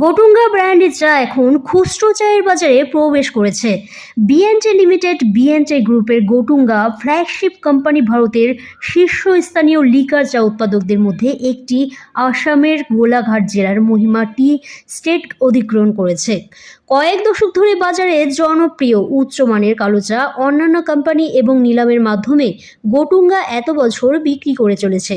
গোটুঙ্গা ব্র্যান্ডের চা এখন খুচরো চায়ের বাজারে প্রবেশ করেছে। বিএনটে লিমিটেড বিএনটে গ্রুপের গোটুঙ্গা ফ্ল্যাগশিপ কোম্পানি ভারতের শীর্ষস্থানীয় লিকার চা উৎপাদকদের মধ্যে একটি আসামের গোলাঘাট জেলার মহিমা টি স্টেট অধিগ্রহণ করেছে। কয়েক দশক ধরে বাজারে জনপ্রিয় উচ্চমানের কালো চা অন্যান্য কোম্পানি এবং নিলামের মাধ্যমে গোটুঙ্গা এত বছর বিক্রি করে চলেছে।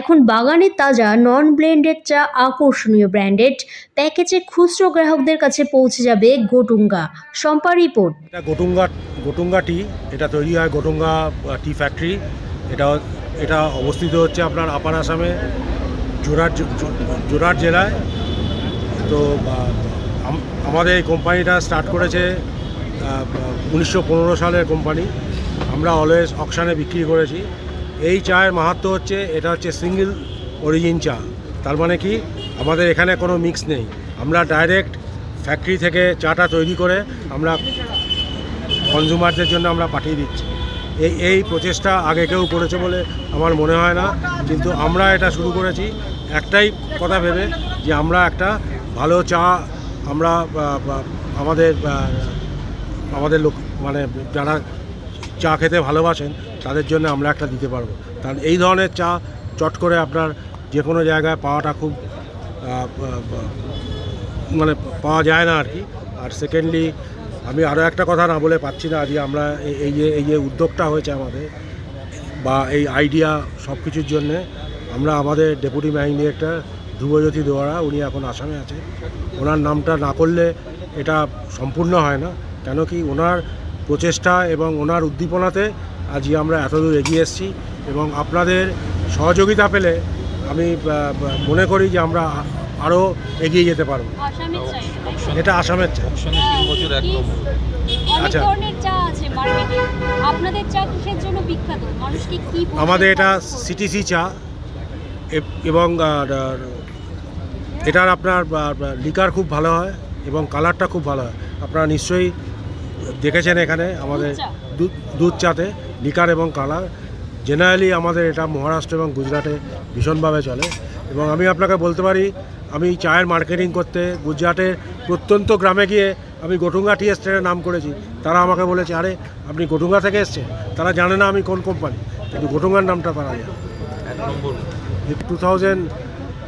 এখন বাগানের তাজা নন ব্লেন্ডেড চা আকর্ষণীয় ব্র্যান্ডেড প্যাকেজে খুচরো গ্রাহকদের কাছে পৌঁছে যাবে গোটুঙ্গা। শম্পা রিপোর্ট। এটা গোটুঙ্গা গোটুঙ্গা টি, এটা তৈরি হয় গোটুঙ্গা টি ফ্যাক্টরি এটা এটা অবস্থিত হচ্ছে আপনার আপার আসামে জোরাট জোরাট জেলায়। তো আমাদের এই কোম্পানিটা স্টার্ট করেছে উনিশশো পনেরো সালের কোম্পানি। আমরা অলওয়েজ অকশানে বিক্রি করেছি। এই চায়ের মাহাত্ম হচ্ছে, এটা হচ্ছে সিঙ্গেল অরিজিন চা। তার মানে কি? আমাদের এখানে কোনো মিক্স নেই। আমরা ডাইরেক্ট ফ্যাক্টরি থেকে চাটা তৈরি করে আমরা কনজিউমারদের জন্য আমরা পাঠিয়ে দিচ্ছি। এই এই প্রচেষ্টা আগে কেউ করেছে বলে আমার মনে হয় না। কিন্তু আমরা এটা শুরু করেছি। একটাই কথা ভেবে যে আমরা একটা ভালো চা আমরা আমাদের আমাদের লোক মানে যারা চা খেতে ভালোবাসেন, তাদের জন্য আমরা একটা দিতে পারব। কারণ এই ধরনের চা চট করে আপনার যে কোনো জায়গায় পাওয়াটা খুব মানে পাওয়া যায় না আর কি। আর সেকেন্ডলি আমি আরও একটা কথা না বলে পাচ্ছি না যে আমরা এই- এই যে এই যে উদ্যোগটা হয়েছে আমাদের, বা এই আইডিয়া সব কিছুর জন্যে, আমরা আমাদের deputy managing director Dhrubajyoti Dowerah উনি এখন আসামে আছে। ওনার নামটা না করলে এটা সম্পূর্ণ হয় না। কেন কি ওনার প্রচেষ্টা এবং ওনার উদ্দীপনাতে আজকে আমরা এতদূর এগিয়ে এসেছি এবং আপনাদের সহযোগিতা পেলে আমি মনে করি যে আমরা আরও এগিয়ে যেতে পারব। এটা, আসামের আচ্ছা। ধরনের চা আছে মার্কেটে। আপনাদের চা কিসের জন্য বিখ্যাত? মানুষকে কি পরিমাণে আমাদের এটা? সিটিসি চা এবং আর, এটার আপনার লিকার খুব ভালো হয় এবং কালারটা খুব ভালো হয়। আপনারা নিশ্চয়ই দেখেছেন এখানে আমাদের দুধ চাতে লিকার এবং কালার জেনারেলি আমাদের এটা মহারাষ্ট্র এবং গুজরাটে ভীষণভাবে চলে। এবং আমি আপনাকে বলতে পারি আমি চায়ের মার্কেটিং করতে গুজরাটের প্রত্যন্ত গ্রামে গিয়ে আমি গোটুঙ্গা টি এস্টেটের নাম করেছি। তারা আমাকে বলেছে আরে আপনি গোটুঙ্গা থেকে এসছেন? তারা জানে না আমি কোন কোম্পানি কিন্তু গোটুঙ্গার নামটা তারা জানে। এক নম্বর। টু থাউজেন্ড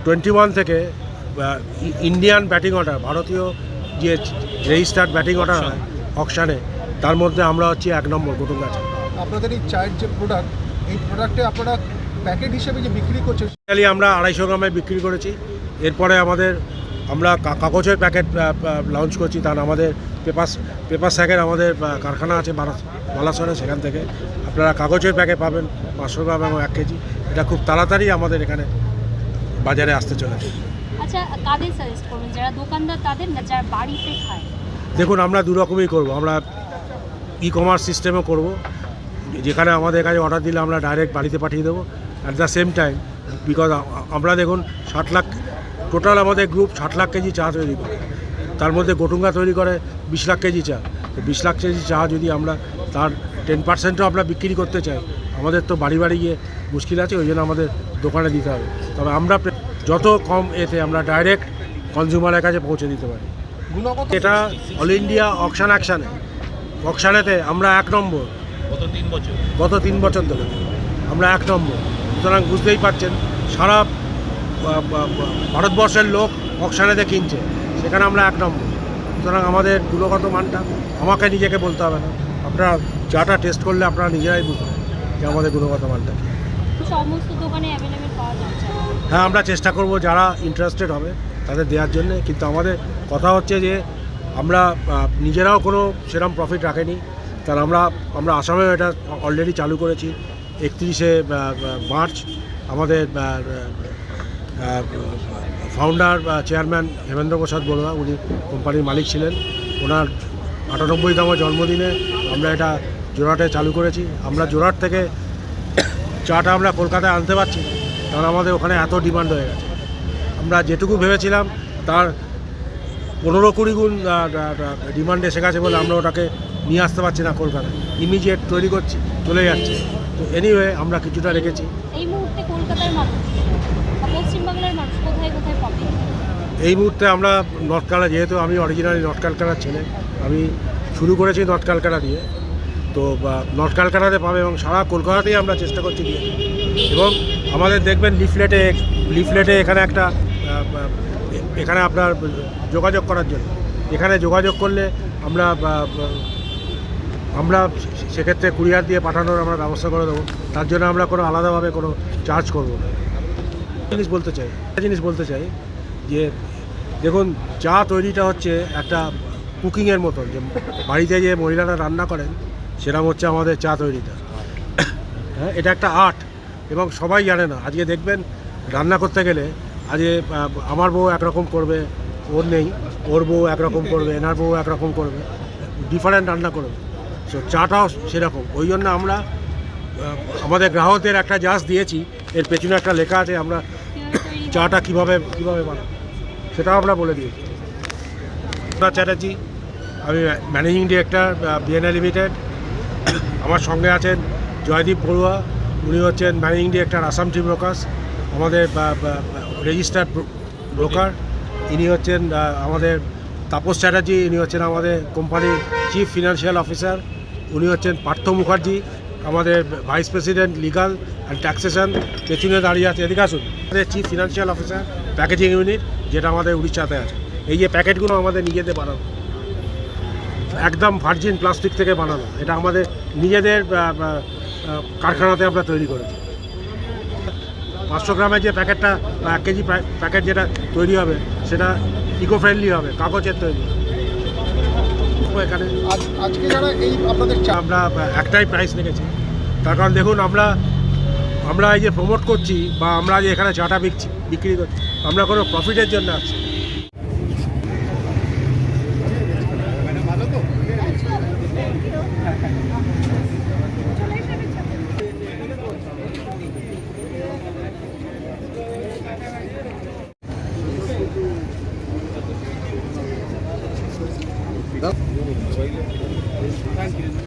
টোয়েন্টি ওয়ান থেকে ইন্ডিয়ান ব্যাটিং অর্ডার ভারতীয় যে রেজিস্টার্ড ব্যাটিং অর্ডার হয় অকশানে তার মধ্যে আমরা হচ্ছি এক নম্বর গোটুঙ্গা চা আপনাদের এই চায়ের যে প্রোডাক্ট এই প্রোডাক্টে আপনারা প্যাকেট হিসেবে যে বিক্রি করছেন আমরা আড়াইশো গ্রামে বিক্রি করেছি। এরপরে আমাদের আমরা কা- কাগজের প্যাকেট লঞ্চ করছি। তার আমাদের পেপার পেপার স্যাকের আমাদের কারখানা আছে বালাসরে সেখান থেকে। আপনারা কাগজের প্যাকেট পাবেন পাঁচশো গ্রাম এবং এক কেজি। এটা খুব তাড়াতাড়ি আমাদের এখানে বাজারে আসতে চলেছে। আচ্ছা কাদের সাজেস্ট করবেন? যারা দোকানদার, তাদের না যারা বাড়িতে খায়? দেখুন, আমরা দু রকমই করব। আমরা ই কমার্স সিস্টেমও করব। যেখানে আমাদের কাছে অর্ডার দিলে আমরা ডাইরেক্ট বাড়িতে পাঠিয়ে দেবো। At the same time because আমরা দেখুন, ষাট লাখ টোটাল আমাদের গ্রুপ ষাট লাখ কেজি চা তৈরি করে। তার মধ্যে গোটুঙ্গা তৈরি করে বিশ লাখ কেজি চা। তো বিশ লাখ কেজি চা যদি আমরা তার টেন পার্সেন্টও আমরা বিক্রি করতে চাই, আমাদের তো বাড়ি বাড়ি গিয়ে মুশকিল আছে, ওই জন্য আমাদের দোকানে দিতে হবে। তবে আমরা যত কম এতে আমরা ডাইরেক্ট কনজিউমারের কাছে পৌঁছে দিতে পারি। এটা অল ইন্ডিয়া অকশান অ্যাকশানে অকশানেতে আমরা এক নম্বর। গত তিন বছর। গত তিন বছর ধরে আমরা এক নম্বর। সুতরাং বুঝতেই পারছেন সারা ভারতবর্ষের লোক অকশানেতে কিনছে। সেখানে আমরা এক নম্বর। সুতরাং আমাদের গুণগত মানটা আমাকে নিজেকে বলতে হবে না। আপনারা চাটা টেস্ট করলে আপনারা নিজেরাই বুঝবেন যে আমাদের গুণগত মানটা কী। হ্যাঁ আমরা চেষ্টা করব যারা ইন্টারেস্টেড হবে তাদের দেওয়ার জন্য। কিন্তু আমাদের কথা হচ্ছে যে, আমরা নিজেরাও কোনো সেরকম প্রফিট রাখেনি। কারণ আমরা আমরা আসামেও এটা অলরেডি চালু করেছি। একত্রিশে মার্চ আমাদের ফাউন্ডার চেয়ারম্যান হেমেন্দ্র প্রসাদ বড়ুয়া উনি কোম্পানির মালিক ছিলেন। ওনার আটানব্বইতম জন্মদিনে আমরা এটা জোরাটে চালু করেছি। আমরা জোরাট থেকে চাটা আমরা কলকাতায় আনতে পারছি না কারণ আমাদের ওখানে এত ডিমান্ড হয়ে গেছে। আমরা যেটুকু ভেবেছিলাম তার পনেরো কুড়ি গুণ ডিমান্ড এসে গেছে বলে আমরা ওটাকে নিয়ে আসতে পারছি না কলকাতায়। ইমিডিয়েট তৈরি করছি চলে যাচ্ছে। তো এনিওয়ে আমরা কিছুটা রেখেছি। এই মুহূর্তে কলকাতার মানুষ পশ্চিমবাংলার মানুষ কোথায় কোথায় পাবে? এই মুহূর্তে আমরা নর্থ কালকা যেহেতু আমি অরিজিনালি নর্থ কালকাটার ছেলে আমি শুরু করেছি নর্থ কালকাটা দিয়ে। তো নর্থ কালকাটাতে পাবে এবং সারা কলকাতাতেই আমরা চেষ্টা করছি দিয়ে এবং আমাদের দেখবেন লিফলেটে লিফলেটে এখানে একটা এখানে আপনার যোগাযোগ করার জন্য। এখানে যোগাযোগ করলে আমরা আমরা সেক্ষেত্রে কুরিয়ার দিয়ে পাঠানোর আমরা ব্যবস্থা করে দেবো। তার জন্য আমরা কোনো আলাদাভাবে কোনো চার্জ করব না। জিনিস বলতে চাই, একটা জিনিস বলতে চাই যে, দেখুন, চা তৈরিটা হচ্ছে একটা কুকিংয়ের মতো যে বাড়িতে যে মহিলারা রান্না করেন সেরকম হচ্ছে আমাদের চা তৈরিটা। হ্যাঁ এটা একটা আর্ট, এবং সবাই জানে না। আজকে দেখবেন, রান্না করতে গেলে আজকে আমার বউ একরকম করবে, ওর নেই, ওর বউ একরকম করবে, এনার বউ একরকম করবে ডিফারেন্ট রান্না করবে। সো চাটাও সেরকম। ওই জন্য আমরা আমাদের গ্রাহকদের একটা জাস দিয়েছি, এর পেছনে একটা লেখা আছে, আমরা চাটা কীভাবে কীভাবে বানাবো। সেটাও আমরা বলে দিয়েছি। চ্যাটার্জি, আমি ম্যানেজিং ডিরেক্টর বিএনএ লিমিটেড আমার সঙ্গে আছেন জয়দীপ বড়ুয়া, উনি হচ্ছেন managing director Assam tea brokers আমাদের রেজিস্টার্ড ব্রোকার ইনি হচ্ছেন আমাদের তাপস চ্যাটার্জি, ইনি হচ্ছেন আমাদের কোম্পানির চিফ ফিনান্সিয়াল অফিসার উনি হচ্ছেন পার্থ মুখার্জি, আমাদের vice president legal and taxation পেছনে দাঁড়িয়ে আছে, এদিকে আসুন। আমাদের chief financial officer packaging unit যেটা আমাদের উড়িষ্যাতে আছে। এই যে প্যাকেটগুলো আমাদের নিজেদের বানানো। একদম ভার্জিন প্লাস্টিক থেকে বানানো। এটা আমাদের নিজেদের কারখানাতে আমরা তৈরি করেছি। পাঁচশো গ্রামের যে প্যাকেটটা বা এক কেজি প্যাকেট যেটা তৈরি হবে সেটা ইকো ফ্রেন্ডলি হবে কাগজের তৈরি। এখানে। আজকে যারা এই আপনাদের আমরা একটাই প্রাইস রেখেছি। তার কারণ দেখুন আমরা আমরা এই যে প্রমোট করছি বা আমরা যে এখানে চাটা বিকছি বিক্রি করছি আমরা কোনো প্রফিটের জন্য আসছি